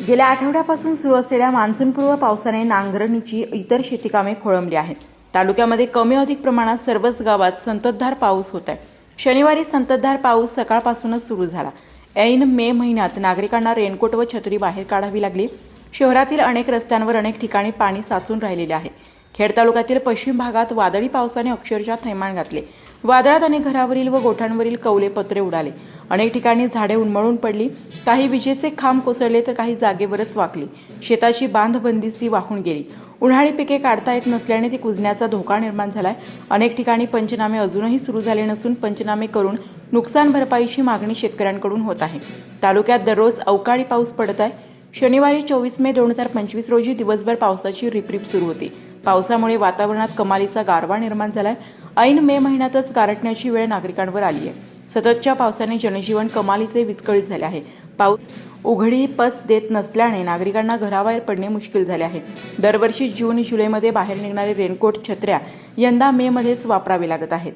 गेल्या आठवड्यापासून सुरू असलेल्या मान्सूनपूर्व पावसाने नांगरणीची इतर शेतीकामे खोळंबली आहेत. तालुक्यामध्ये कमी अधिक प्रमाणात सर्वच गावात संततधार पाऊस होत आहे. शनिवारी संततधार पाऊस सकाळपासूनच सुरू झाला. ऐन मे महिन्यात नागरिकांना रेनकोट व छत्री बाहेर काढावी लागली. शहरातील अनेक रस्त्यांवर अनेक ठिकाणी पाणी साचून राहिलेले आहे. खेड तालुक्यातील पश्चिम भागात वादळी पावसाने अक्षरशः थैमान घातले. वादळात अनेक घरावरील व गोठ्यांवरील कवले पत्रे उडाले. अनेक ठिकाणी झाडे उन्मळून पडली. काही विजेचे खांब कोसळले तर काही जागेवरच वाकली. शेताची बांध बंदिस्ती वाहून गेली. उन्हाळी पिके काढता येत नसल्याने ती कुजण्याचा धोका निर्माण झालाय. अनेक ठिकाणी पंचनामे अजूनही सुरू झाले नसून पंचनामे करून नुकसान भरपाईची मागणी शेतकऱ्यांकडून होत आहे. तालुक्यात दररोज अवकाळी पाऊस पडत आहे. शनिवारी चोवीस मे दोन हजार पंचवीस रोजी दिवसभर पावसाची रिपरिप सुरू होती. पावसामुळे वातावरणात कमालीचा गारवा निर्माण झालाय. ऐन मे महिन्यातच गारटण्याची वेळ नागरिकांवर आली आहे. सततच्या पावसाने जनजीवन कमालीचे विस्कळीत झाले आहे. पाऊस उघडी पस देत नसल्याने नागरिकांना घराबाहेर पडणे मुश्किल झाले आहे. दरवर्षी जून जुलैमध्ये बाहेर निघणारे रेनकोट छत्र्या यंदा मे मध्येच वापरावे लागत आहेत.